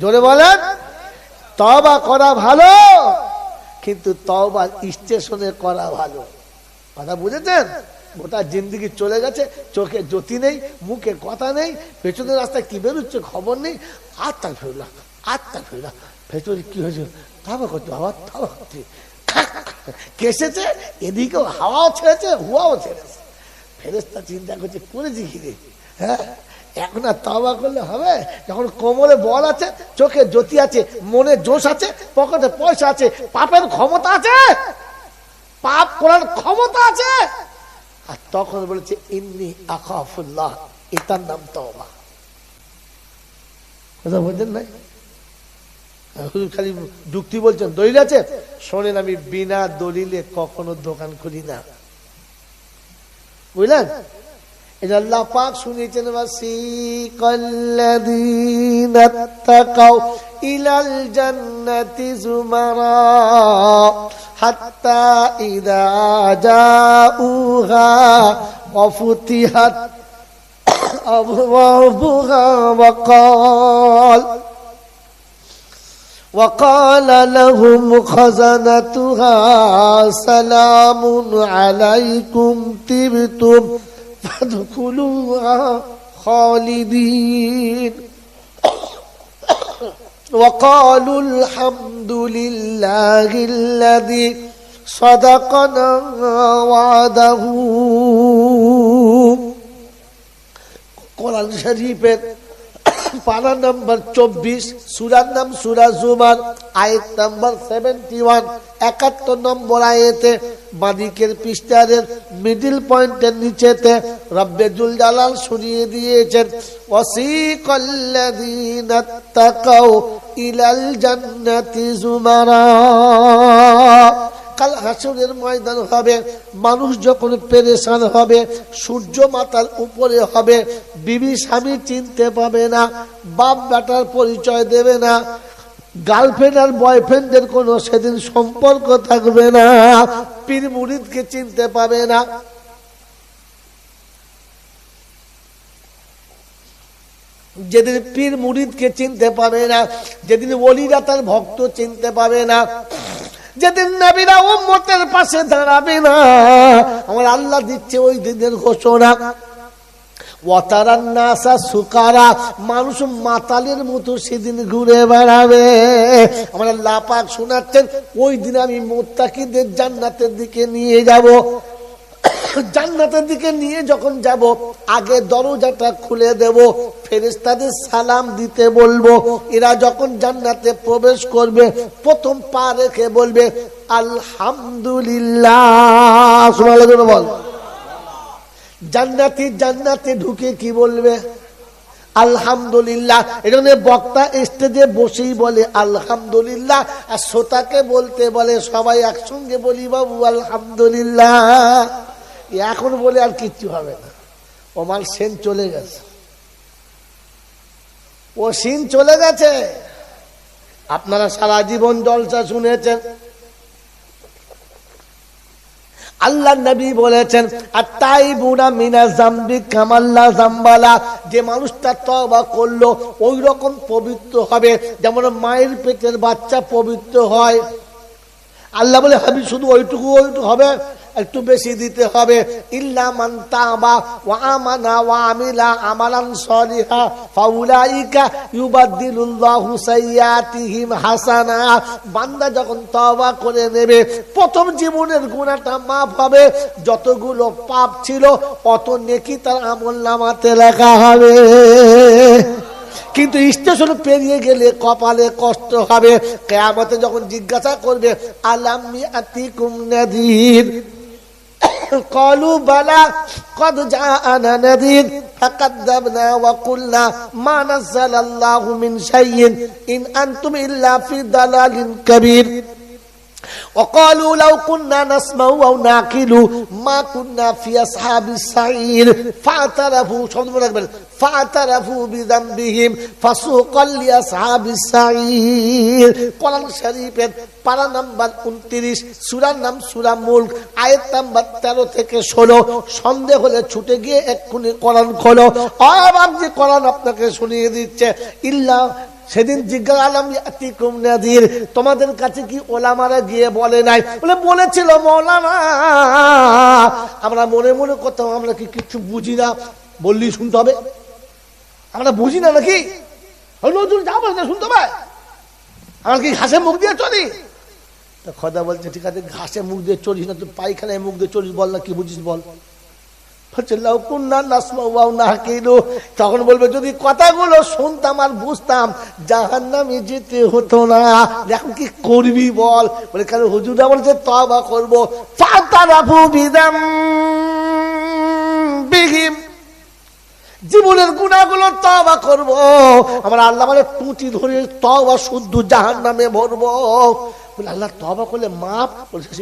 জোরে বলেন তবা করা ভালো, কিন্তু তবা স্টেশনে করা ভালো। কথা বুঝেছেন? গোটা জিন্দিগি চলে গেছে, চোখে জ্যোতি নেই, মুখে কথা নেই পেছনের রাস্তায় কি বেরোচ্ছে খবর নেই আত্মা ফেরলাম আত্মা ফেরলাম ভেতরে কি হয়েছে? তবা করতে বাবা তবা করতে কেসেছে, এদিকেও হাওয়াও ছেড়েছে, হুয়াও ছেড়েছে। ফেরেস্তা চিন্তা করছে, করেছি কি রে? হ্যাঁ? এখন আর তবা করলে হবে? যখন কোমরে বল আছে, চোখে জ্যোতি আছে, মনে জোশ আছে, পকেটে পয়সা আছে, পাপের ক্ষমতা আছে? পাপ করার ক্ষমতা আছে? আর তখন বলেছে, ইন্নি আকাফুল্লাহ এটার নাম তবা কথা বলছেন নাই খালি যুক্তি বলছেন, দলিল আছে? শোনেন, আমি বিনা দলিলে কখনো দোকান খুলি না। বুঝলেন? এটা আল্লাহ পাক শুনিয়েছেন ওয়াসিকাল্লাযীনা তাকাও ইলাল জান্নাতি জুমারা হাত্তা ইযা জাউহা ওয়াফুতিহাত আবওয়াবুহা ওয়াকাল وقال لهم خزنتها سلام عليكم تبتم فادخلوها خالدين وقالوا الحمد لله الذي صدقنا وعده কোরআন শরীফের পারা নাম্বার চব্বিশ, সুরার নাম সুরা জুমার, আয়েত নাম্বার সেভেন্টি ওয়ান একাত্তর নম্বর আয়েতে মাদিকের পৃষ্ঠারের মিডিল পয়েন্টের নিচেতে রব্বেজুল জালাল শুনিয়ে দিয়েছেন, ওয়াসিকাল্লাযীনা তাকাও ইলাল জান্নাতি জুমারা। কাল হাসুরের ময়দান হবে, মানুষ যখন পেরেশান হবে, সূর্য মাতার উপরে হবে, বিবি স্বামী চিনতে পাবে না, বাপ বেটার পরিচয় দেবে না, গার্লফ্রেন্ড আর বয়ফ্রেন্ডের কোনো সেদিন সম্পর্ক থাকবে না, পীর মুরিদকে চিনতে পাবে না। যেদিন পীর মুরিদকে চিনতে পাবে না, যেদিন ওলিরা তার ভক্ত চিনতে পাবে না যেদিন নবীরা উম্মতের পাশে দাঁড়াবে না, আমার আল্লাহ দিচ্ছে ওই দিনের ঘোষণা। মানুষ মাতালের মতো সেদিন ঘুরে বেড়াবে। আমরা লাপাক শোনাচ্ছেন, ওই দিন আমি মোত্তাকিদের জান্নাতের দিকে নিয়ে যাব। জান্নাতের দিকে নিয়ে যখন যাব, আগে দরজাটা খুলে দেব ফেরেস্তাদের সালাম দিতে বলব। এরা যখন জান্নাতে প্রবেশ করবে, প্রথম পা রেখে বলবে, আলহামদুলিল্লাহ। বল। জান্নাতি জান্নাতে ঢুকে কি বলবে? আলহামদুলিল্লাহ। এজন্য বক্তা স্টেজে বসেই বলে, আলহামদুলিল্লাহ। আর শ্রোতাকে বলতে বলে, সবাই একসঙ্গে বলি, বাবু, আলহামদুলিল্লাহ। এখন বলে আর কিচ্ছু হবে না। ওমার সেন চলে গেছে। ও সিন চলে গেছে। আপনারা সারা জীবন জলসা শুনেছেন। আল্লাহ নবী বলেছেন আর তাই বুড়া মিনা জাম্বি কামাল্লা জাম্বালা। যে মানুষটা তবা করল ওই রকম পবিত্র হবে। যেমন মায়ের পেটের বাচ্চা পবিত্র হয়। আল্লাহ বলে, হাবি, শুধু ওইটুকু ওইটুকু হবে। একটু বেশি দিতে হবে। ওয়া আমানা ওয়া আমিলা ফাউলাইকা হাসানা। বান্দা যখন তওবা করে নেবে, প্রথম জীবনের গুনাহটা মাফ হবে। যতগুলো পাপ ছিল, অত নেকি তার আমলনামাতে লেখা হবে। কিন্তু স্টেশন পেরিয়ে গেলে কপালে কষ্ট হবে কেয়ামতে যখন জিজ্ঞাসা করবে আলামি আতিকুম নাদির قالوا بلى قد جاءنا نذير فكذبنا وقلنا ما نزل الله من شيء إن أنتم إلا في ضلال كبير وقالوا لو كنا نسمع أو نعقل ما كنا في أصحاب السعير فاعترفوا فاعترفوا بذنبهم فسوقا لأصحاب السعير কোরআন শরীফের পারা নাম্বার উনত্রিশ সুরার নাম সুরা মুল্ক আয়াত নাম্বার তেরো থেকে ষোলো সন্দেহ হলে ছুটে গিয়ে এক্ষুনি কোরআন খোলো আবার যে কোরআন আপনাকে শুনিয়ে দিচ্ছে ইল্লা সেদিন জিজ্ঞাসা আলাম ইয়াতিকুম তোমাদের কাছে কি ওলামারা গিয়ে বলে নাই? বলে, বলেছিল মৌলানা। আমরা মনে মনে করতাম, আমরা কি কিছু বুঝি না। বললি শুনতে হবে। আমরা বুঝি না নাকি? নজরুল, যা বলছে শুনতে হবে। আমরা কি ঘাসে মুখ দিয়ে চলি? তা খদা বলছে, ঠিক আছে, ঘাসে মুখ দিয়ে চলিস না, তুই পায়খানায় মুখ দিয়ে চলিস, বল না, কি বুঝিস বল? তখন বলবে, যদি কথাগুলো শুনতাম আর বুঝতাম জাহান নামে যেতে হতো না। এখন কি করবি বল? বলে, কেন হুজুরা বলছে তবা করব জীবনের গুণাগুলো তবা করব। আমার আল্লাহ মানে টুটি ধরে তবা শুদ্ধ জাহান নামে ভরবো। বলে, আল্লাহ তবা করলে মাপ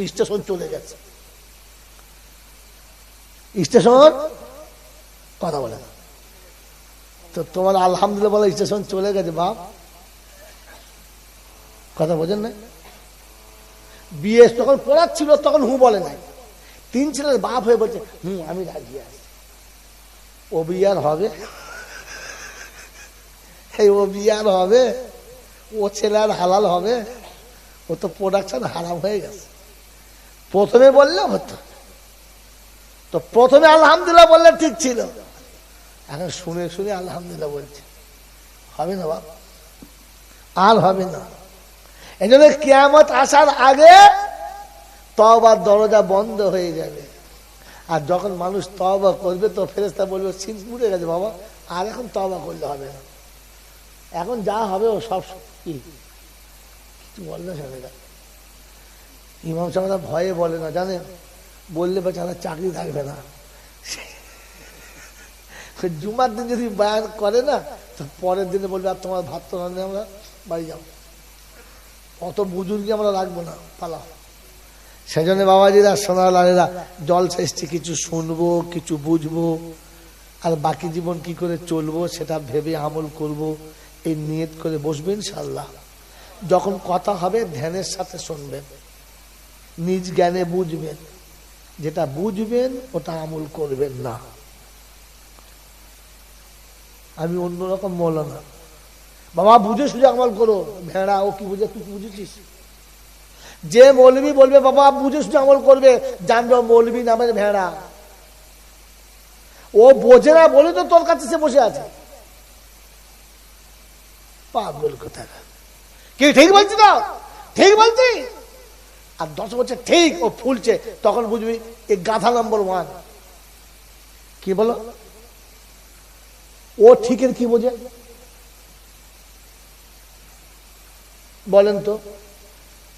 স্টেশন চলে গেছে। স্টেশন? কথা বলে না। তো তোমার আলহামদুলিল্লাহ বলে স্টেশন চলে গেছে, বাপ। কথা বোঝেন না বিয়ে যখন পড়াচ্ছিল তখন হু বলে নাই। তিন ছেলের বাপ হয়ে বলছে হুম আমি রাজি আছি। ও বিয়ার হবে? এই ও বিয়ার হবে? ও ছেলে আর হালাল হবে? ও তো প্রোডাকশন হারাম হয়ে গেছে। প্রথমে বললে হতো। তো প্রথমে আলহামদুলিল্লাহ বললে ঠিক ছিল। এখন শুনে শুনে আলহামদুলিল্লাহ বলছে। হবে না বাবা আর হবে না। এই জন্য কেয়ামত আসার আগে তবার দরজা বন্ধ হয়ে যাবে। আর যখন মানুষ তবা করবে তো ফেরেস্তা বলবে সিন মুড়ে গেছে বাবা। আর এখন তবা করলে হবে না। এখন যা হবে ও সব কি কিছু বলে না সেটা ইমাম সাহেবরা ভয়ে বলে না, জানেন? বললে বেচারা চাকরি থাকবে না। জুমার দিন যদি বায়ান করে না, তো পরের দিনে বলবে, আর তোমার ভাত তো রান্না আমরা বাড়ি যাও অত বুজুর্গি আমরা রাখব না পালাও সেই জন্য বাবাজিরা, সোনালালেরা, জল শেষটি কিছু শুনব, কিছু বুঝব, আর বাকি জীবন কি করে চলবো, সেটা ভেবে আমল করব, এই নিয়ত করে বসবেন ইনশাল্লাহ যখন কথা হবে, ধ্যানের সাথে শুনবেন নিজ জ্ঞানে বুঝবেন যেটা বুঝবেন, ওটা আমল করবেন না। আমি অন্যরকম মৌলানা। বাবা, বুঝে সুঝে আমল করো। ভেড়া, ও কি বুঝে, তুই বুঝেছিস? যে মৌলবি বলবে, বাবা, বুঝে সুঝে আমল করবে জানবে মৌলবি নামের ভেড়া। ও বোঝে না বলে তো তোর কাছে সে বসে আছে। পাগল কোথা কি, ঠিক বলছি না ঠিক বলছি আর দশ বছর ঠিক, ও ফুলছে। তখন বুঝবি এই গাধা নম্বর ওয়ান কি বলো? ও ঠিকের কি বোঝে? বলেন তো,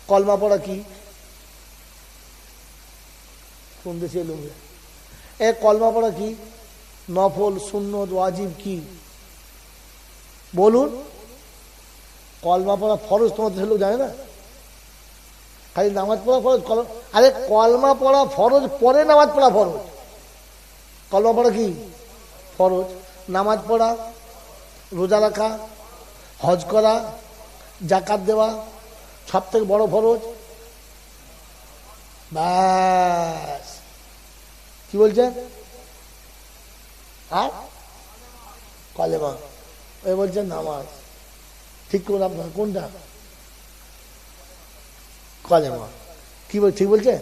কলমা পড়া কি? কোন দেশে এলুম এ কলমা পড়া কি? নফল শূন্য ওয়াজিব কি? বলুন। কলমা পড়া ফরজ তোমাদের জানে না? খালি নামাজ পড়া ফরজ কল- আরে কলমা পড়া ফরজ, পরে নামাজ পড়া ফরজ। কলমা পড়া কি? ফরজ। নামাজ পড়া, রোজা রাখা, হজ করা, জাকাত দেওয়া সব থেকে বড় ফরজ। ব্যাস। কি বলছেন? আর? কলেমা। ওই বলছেন নামাজ। ঠিক করুন আপনার, কোনটা? কলেমা। কি বল ঠিক বলছে?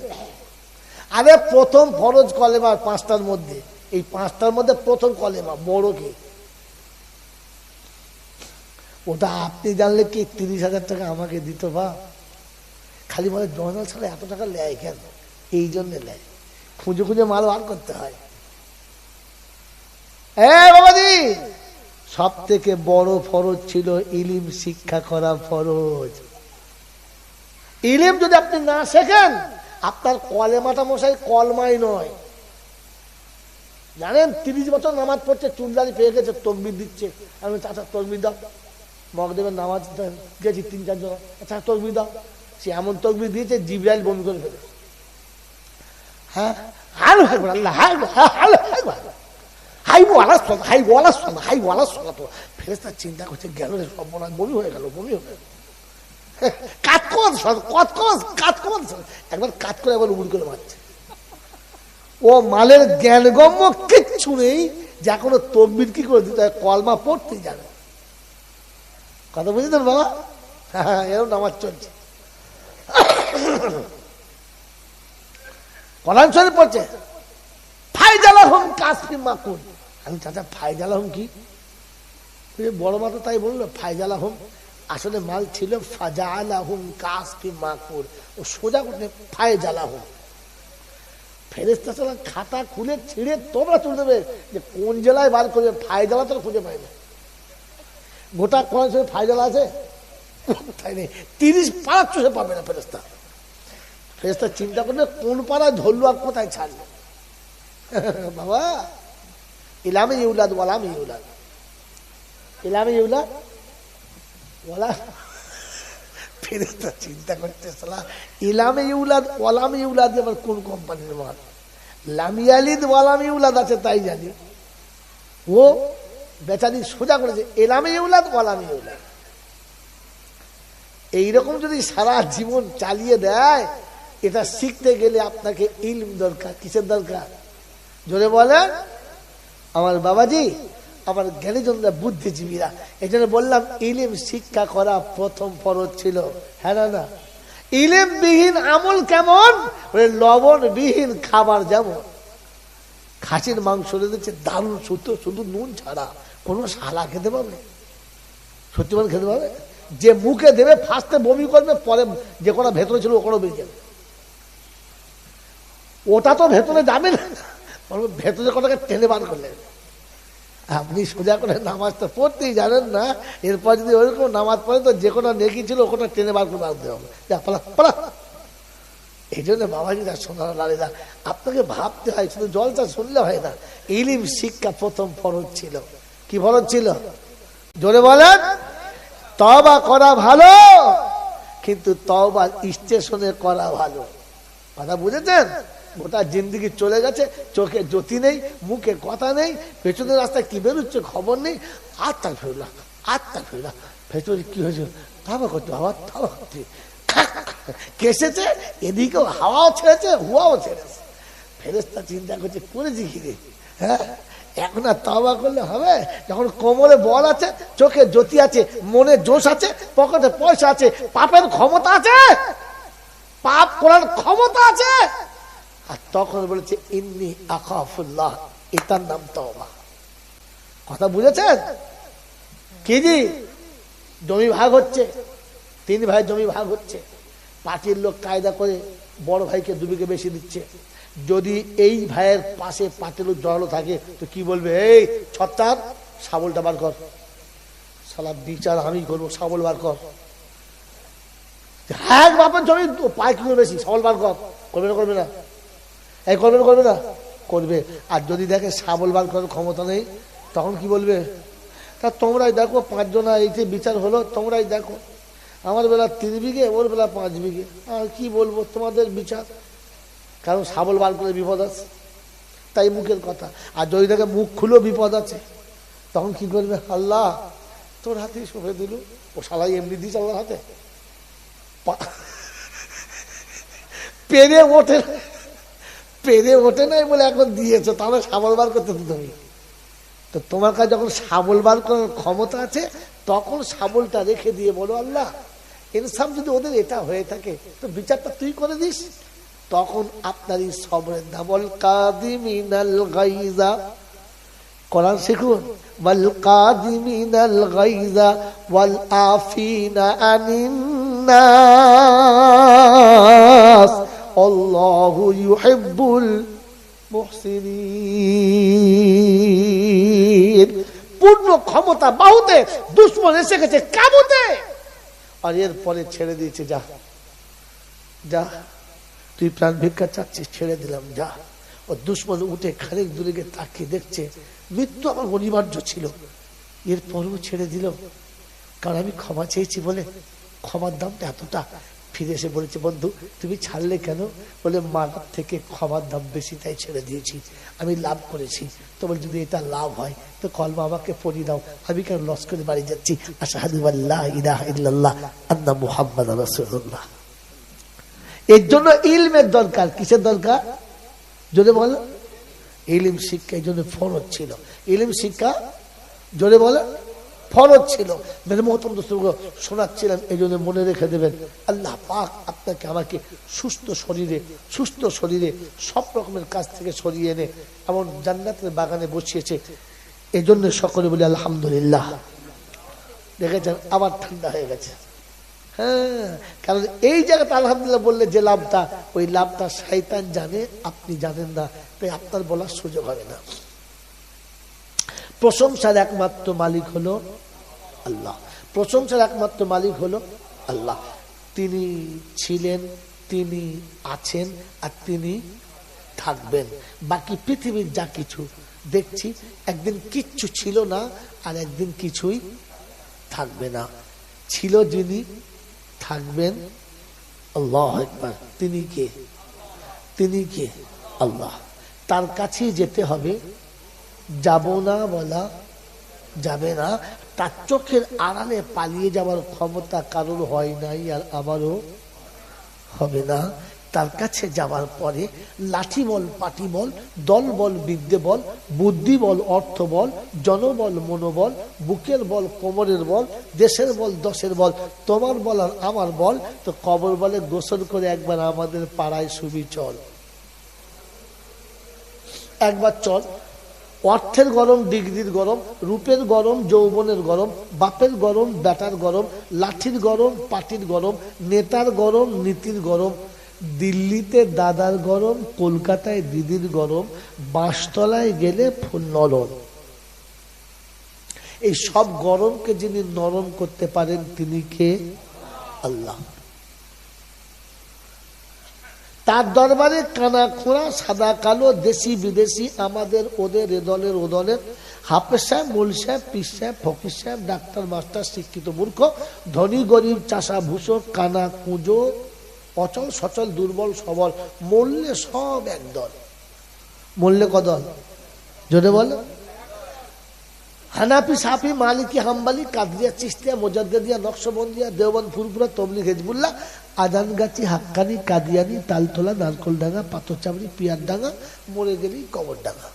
আরে প্রথম ফরজ কলেমা পাঁচটার মধ্যে। এই পাঁচটার মধ্যে প্রথম কলেমা, বড় কি? ওটা আপনি জানলে কি তিরিশ হাজার টাকা আমাকে দিত বা? খালি বলে জনাল ছাড়া এত টাকা নেয় কেন? এই জন্য নেয়। খুঁজে খুঁজে মাল বার করতে হয়। বাবাজি! সব থেকে বড় ফরজ ছিল ইলিম শিক্ষা করা ফরজ। ইলিম যদি আপনি না শেখেন, আপনার কলেমাটা মশাই কলমাই নয়। জানেন, তিরিশ বছর নামাজ পড়ছে চুলদারি পেয়ে গেছে তকবির দিচ্ছে। আমি চাচা তকবির দাও। মগদেবের নামাজ গেছি তিন চারজন আচ্ছা তকবির দাও। সে এমন তকবির দিয়েছে, জিব্রাইল বমি করে ফেলে। হ্যাঁ? হালো হাইবো আল্লাহ হাইবো হালো হাইবো হাইবো শোনা হাইবো আলাস হাইবো আলাস শোনা তো ফেরেস্তা চিন্তা করছে, গেল রে সব বমি হয়ে গেল, বমি হয়ে গেল। কত কাজ কর একবার কাজ করে একবার করে মারছে। ও মালের জ্ঞানগম্য কিচ্ছু নেই, যে এখনও তকবির কি করে দিতে কলমা পড়তেই জানে। কথা বাবা? এরকম নামাজ চলছে। কোরআন শরীফ পড়ছে ফাইজালা হোম মাকুন আমি চাচা ফাইজালা হোম কি বড় মা তো তাই বলল ফাইজালা হোম আসলে মাল ছিল ফাজালা হোম কাসফি মাকুর। ও সোজা করতে ফাইজালা হোম ফেরেস্তা চালা খাতা খুলে ছিঁড়ে তোমরা তুলে দেবে যে কোন জেলায় বার করবে ফাইজালা তো খুঁজে পাই না। গোটা কোরআন শরীফ ফাইজালা আছে? তাই নেই। তিরিশ পাড়া চুষে পাবে না ফেরেস্তা ফেরেস্তা চিন্তা করবে কোন পাড়ায় ধরলো আর কোথায় ছাড়লো। বাবা, ইলামে ইউলাদ ওয়ালামে ইউলাদ। ইলামে ইউলাদ ওয়ালা ফেরেস্তা চিন্তা করতে সালা। ইলামে ইউলাদ, ওয়ালামে ইউলাদ আবার কোন কোম্পানির মাল? লামিয়ালিদ ওয়ালামে ইউলাদ আছে, তাই জানি। ও বেচারি সোজা করেছে, এলামে ইউলাদ, ওয়ালামে ইউলাদ। এইরকম যদি সারা জীবন চালিয়ে দেয়, এটা শিখতে গেলে আপনাকে ইলম দরকার, কিসের দরকার? জোরে বলেন, আমার বাবাজি আমার জ্ঞানীজনরা বুদ্ধিজীবীরা। এই জন্য বললাম, ইলিম শিক্ষা করা প্রথম ফরজ ছিল। হ্যাঁ না না? ইলিম বিহীন আমল কেমন? ওই লবণ বিহীন খাবার যেমন। খাসির মাংস দিচ্ছে দারুণ শুধু শুধু নুন ছাড়া। কোনো শালা খেতে পাবে? সত্যি মানে খেতে পাবে? যে মুখে দেবে ফার্স্টে বমি করবে, পরে যে কোনো ভেতরে ছিল, ওখানেও বেরিয়ে যাবে। ওটা তো ভেতরে যাবে না। ভেতরে কোথাকে টেনে বার করলেন আপনি সোজা করে নামাজ তো পড়তেই জানেন না। এরপর যদি ওইরকম নামাজ পড়ে, তো যে কোনো নেকি ছিল, ওখানে টেনে বার করে রাখতে হবে। যা এই জন্য বাবাজিরা সোনার লালিদা আপনাকে ভাবতে হয়, শুধু জলটা শুনলে হয় না। ইলিম শিক্ষা প্রথম ফরজ ছিল। কি ফরজ ছিল? জোরে বলেন। তবা করা ভালো, কিন্তু তবা স্টেশনে করা ভালো। কথা বুঝেছেন? গোটা জিন্দিগি চলে গেছে, চোখে জ্যোতি নেই, মুখে কথা নেই, পেছনের রাস্তায় কি বেরোচ্ছে খবর নেই। আত্মা ফেরলা আত্মা ফেরলা ভেতরে কি হয়েছে? তাবা করতে, বাবা তাবা করতে। কেসেছে, এদিকেও হাওয়াও ছেড়েছে, হুয়াও ছেড়েছে। ফেরেস্তা চিন্তা করছে, করেছি কি রে? হ্যাঁ? এখন আর তাওবা করলে হবে? যখন কোমরে বল আছে, চোখে জ্যোতি আছে, মনে জোশ আছে, পকেটে পয়সা আছে, পাপের ক্ষমতা আছে? পাপ করার ক্ষমতা আছে? আর তখন বলেছে, ইন্নি আকাফুল্লাহ এটার নাম তওবা। কথা বুঝেছেন? কি জি? জমি ভাগ হচ্ছে। তিন ভাই জমি ভাগ হচ্ছে। পার্টির লোক কায়দা করে বড় ভাইকে দুবিকে বেশি দিচ্ছে। যদি এই ভাইয়ের পাশে পার্টির লোক জড়ালো থাকে, তো কি বলবে? এই ছত্তার শাবলটা বার কর। সালা বিচার আমি করব, শাবল বার কর। হ্যাঁ বাপের জমি, পায় কি বেশি, শাবল বার কর। করবে না করবে না। এই করবে না করবে না? করবে। আর যদি দেখে শাবল বার করার ক্ষমতা নেই, তখন কি বলবে? তা তোমরাই দেখো, পাঁচজনা এই যে বিচার হলো, তোমরাই দেখো। আমার বেলা তিন বিঘে, ওর বেলা পাঁচ বিঘে। আর কি বলব, তোমাদের বিচার। কারণ শাবল বার করে বিপদ আছে। তাই মুখের কথা। আর যদি দেখে মুখ খুলেও বিপদ আছে, তখন কি করবে? আল্লাহ, তোর হাতেই সঁপে দিল। ও সালাই এমনি দিস আল্লাহর হাতে। পেরে ওঠে। পেরে ওঠে নাই বলে এখন দিয়েছ, তাহলে শাবল বার করতে তো তুমি। তো তোমার কাছে যখন শাবল বার করার ক্ষমতা আছে, তখন শাবলটা রেখে দিয়ে বলো, আল্লাহ, ইনসাফ যদি ওদের এটা হয়ে থাকে, তো বিচারটা তুই করে দিস। তখন আপনারই সবরের দাবল কাদিমিনাল গাইজা, কোরআন শিখুন ওয়াল কাদিমিনাল গাইজা ওয়াল আফিনা আনিন নাস। আল্লাহু ইউহিব্বুল মুহসিনিন। পূর্ণ ক্ষমতা বাহুতে দুশ্মন এসে গেছে কাবুতে। আর এরপরে ছেড়ে দিয়েছে, যা। যা। তুই প্রাণ ভিক্ষা চাচ্ছিস, ছেড়ে দিলাম, যা। ও দুশ্মন উঠে খানিক দূরে গিয়ে তাকিয়ে দেখছে, মৃত্যু আমার অনিবার্য ছিল। এরপরেও ছেড়ে দিল। কারণ আমি ক্ষমা চেয়েছি বলে ক্ষমার দামটা এতটা। ফিরে এসে বলেছে, বন্ধু, তুমি ছাড়লে কেন? বলে মারার থেকে ক্ষমার দাম বেশি, তাই ছেড়ে দিয়েছি। আমি লাভ করেছি। তো বলে যদি এটা লাভ হয়, তো কলমা আমাকে পড়িয়ে দাও। আমি কেন লস করে বাড়ি যাচ্ছি? মুহাম্মদ এর জন্য ইলমের দরকার। কিসের দরকার? জোরে বল। ইলিম শিক্ষা এই জন্য ফরজ ছিল। ইলিম শিক্ষা, জোরে বলো। ফরজ ছিল। দোস্তগুলো শোনাচ্ছিলাম, এই জন্য মনে রেখে দেবেন। আল্লাহ পাক আপনাকে আমাকে সুস্থ শরীরে সুস্থ শরীরে সব রকমের কাজ থেকে সরিয়ে এনে এমন জান্নাতের বাগানে বসিয়েছে। এই জন্য সকলে বলি, আলহামদুলিল্লাহ। দেখেছেন, আবার ঠান্ডা হয়ে গেছে। হ্যাঁ কারণ এই জায়গাটা আলহামদুলিল্লাহ বললে যে লাভটা, ওই লাভটা শয়তান জানে, আপনি জানেন না, তাই আপনার বলার সুযোগ হবে না। প্রশংসার একমাত্র মালিক হলো আল্লাহ। প্রশংসার একমাত্র মালিক হলো আল্লাহ। তিনি ছিলেন, তিনি আছেন আর তিনি থাকবেন। বাকি পৃথিবীর যা কিছু দেখছি, একদিন কিচ্ছু ছিল না আর একদিন কিছুই থাকবে না। ছিল যিনি থাকবেন, আল্লাহ একবার তিনি কে? তিনি কে? আল্লাহ। তার কাছেই যেতে হবে। যাব না বলা যাবে না। তার চোখের আড়ালে পালিয়ে যাওয়ার ক্ষমতা কারোর হয় নাই আর আমারও হবে না। তার কাছে যাওয়ার পরে লাঠি বল পাটি বল দল বল বিদ্যে বল বুদ্ধি বল অর্থ বল জনবল, মনোবল, বুকের বল, কোমরের বল, দেশের বল, দশের বল, তোমার বল আর আমার বল, তো কবর বলে গোসল করে একবার আমাদের পাড়ায় সুবি চল। একবার চল অর্থের গরম, ডিগ্রির গরম, রূপের গরম, যৌবনের গরম, বাপের গরম ব্যাটার গরম, লাঠির গরম, পাটির গরম, নেতার গরম, নীতির গরম, দিল্লিতে দাদার গরম, কলকাতায় দিদির গরম বাঁশতলায় গেলে নরম। এই সব গরমকে যিনি নরম করতে পারেন, তিনি কে? আল্লাহ। তার দরবারে কানা খোঁড়া, সাদা কালো, দেশি বিদেশি, আমাদের ওদের এ দলের ও দলের। হাফেজ সাহেব, মোল সাহেব পিস সাহেব, ফকির সাহেব, ডাক্তার, মাস্টার, শিক্ষিত মূর্খ, ধনী, গরিব চাষা ভূষণ কানা, কুঁজো, অচল, সচল, দুর্বল, সবল, মরলে সব এক দল। মরলে কদল? জোরে বলো। হানাফি, সাফি, মালিকি, হাম্বালি, কাদরিয়া চিস্তিয়া মোজাদ্দিয়া নকশবন্দিয়া দেওবন ফুরপুরা তবলিগ, হেজবুল্লাহ, আদানগাছি, হাক্কানি, কাদিয়ানি, তালতলা, নারকলডাঙ্গা পাথরচাবড়ি পিয়ারডাঙ্গা মরে গেলেই কবরডাঙ্গা।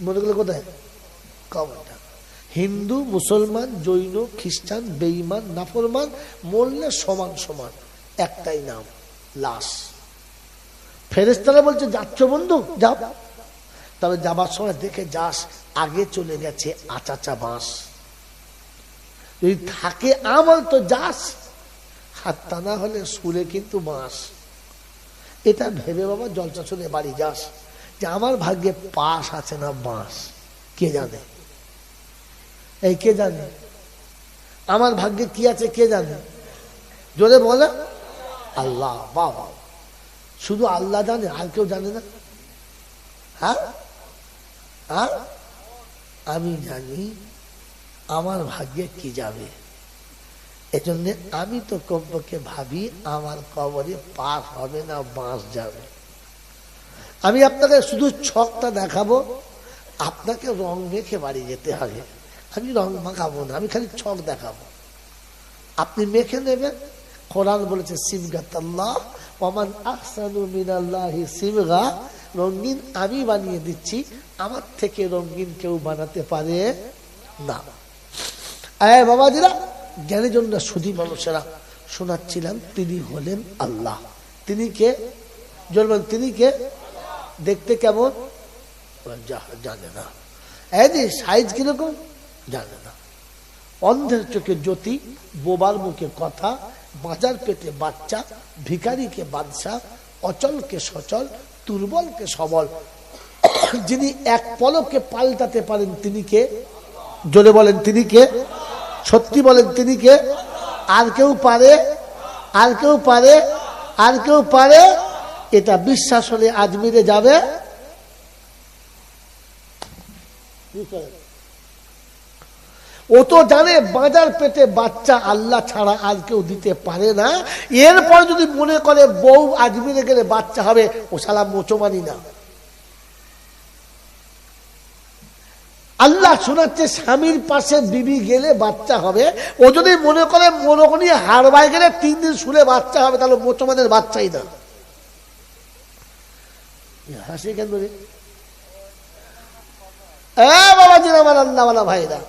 মরে গেলে কোথায়? কবরডাঙ্গা। হিন্দু, মুসলমান, জৈন, খ্রিস্টান, বেঈমান, নাফরমান মরলে সমান সমান। একটাই নাম, লাশ। ফেরেস্তারা বলছে, যাচ্ছ বন্ধু, যাও। তবে যাবার সময় দেখে যাস আগে চলে গেছে আচাচা বাঁশ। যদি থাকে আমল তো যাস, হাত টানা হলে শুলে কিন্তু বাঁশ। এটা ভেবে বাবা জলসা শুনে বাড়ি যাস, যে আমার ভাগ্যে পাশ আছে না বাঁশ। কে জানে? এই কে জানে? আমার ভাগ্যে কি আছে কে জানে? জোরে বলে। আল্লাহ, বাবা। শুধু আল্লাহ জানে, আর কেউ জানে না? হ্যাঁ? হ্যাঁ? আমি জানি আমার ভাগ্যে কি যাবে। এজন্য আমি তো কমপক্ষে ভাবি আমার কবরে পার হবে না, বাঁশ যাবে। আমি আপনাকে শুধু ছকটা দেখাবো, আপনাকে রং মেখে বাড়ি যেতে হবে। আমি রং মাখাবো না, আমি খালি ছক দেখাবো। আপনি মেখে নেবেন। কোরআন বলেছে, সিমগাতাল্লাহ ওমান আহসানু মিনাল্লাহি সিমগা রঙিন আমি বানিয়ে দিচ্ছি, আমার থেকে রঙিন কেউ বানাতে পারে না। আয় বাবাজিরা জ্ঞানের জন্য সুধী মানুষেরা শোনাচ্ছিলাম, তিনি হলেন আল্লাহ। তিনি কে? জলবেন তিনি কে? দেখতে কেমন? জানে না। এই সাইজ কীরকম? জানে না। অন্ধের চোখে জ্যোতি, বোবার মুখে কথা, বাজার পেটে বাচ্চা, ভিখারিকে বাদশাহ, অচলকে সচল দুর্বলকে সবল। যিনি এক পলকে পাল্টাতে পারেন তিনি কে? জোরে বলেন, তিনি কে? সত্যি বলেন, তিনি কে? আর কেউ পারে, আর কেউ পারে, আর কেউ পারে, এটা বিশ্বাস হলে আজমিরে যাবে। ও তো জানে বাজার পেটে বাচ্চা আল্লাহ ছাড়া আর কেউ দিতে পারে না। এরপর যদি মনে করে বউ আজমিরে গেলে বাচ্চা হবে, ও সালা মোচমানি না। আল্লাহ শোনাচ্ছে, স্বামীর পাশে বিবি গেলে বাচ্চা হবে। ও যদি মনে করে মনোকনি হারবাই গেলে তিন দিন শুলে বাচ্চা হবে, তাহলে মোচমানের বাচ্চাই না। হাসি কেন বাবা আমার আল্লাহ ভাইরা।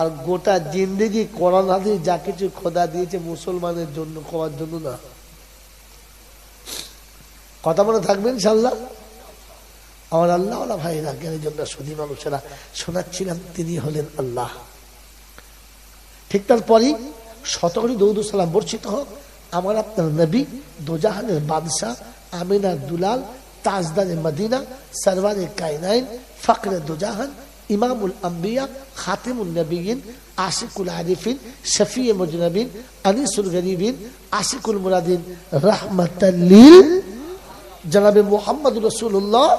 আর গোটা জিন্দেগি কোরআন হাদিস যা কিছু খোদা দিয়েছে মুসলমানের জন্য করার জন্য না। কথা মনে থাকবেন ইনশাল্লাহ আমার আল্লাহ ভাইরা জ্ঞানের জন্য সুদী মানুষেরা শোনাচ্ছিলাম, তিনি হলেন আল্লাহ। ঠিক তারপরই শতকরি দৌদু সালাম বর্ষিত হোক, আমার আপনার নবী দোজাহানের বাদশাহ আমিনা দুলাল, তাজদারে মদিনা, সরওয়ারে কায়নাইন, ফকরে দোজাহান ইমামুল আম্বিয়া খাতিমুল নবীন, আশিকুল আরিফিন শফি মজনবিন, আনিসুল গরিবিন, আশিকুল মুরাদিন রহমতাল্লিল জনাবে মোহাম্মদ রসুল্লাহ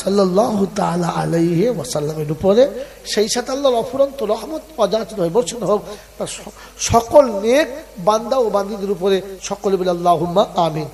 সাল্লাহ তালা আলাইহে ওয়াসাল্লামের উপরে, সেই সাথে আল্লাহর অফুরন্ত রহমত অযাচিত হয়ে বর্ষণ হোক, সকল নেক বান্দা ও বান্দিদের উপরে সকলে বলে আল্লাহ আমিন।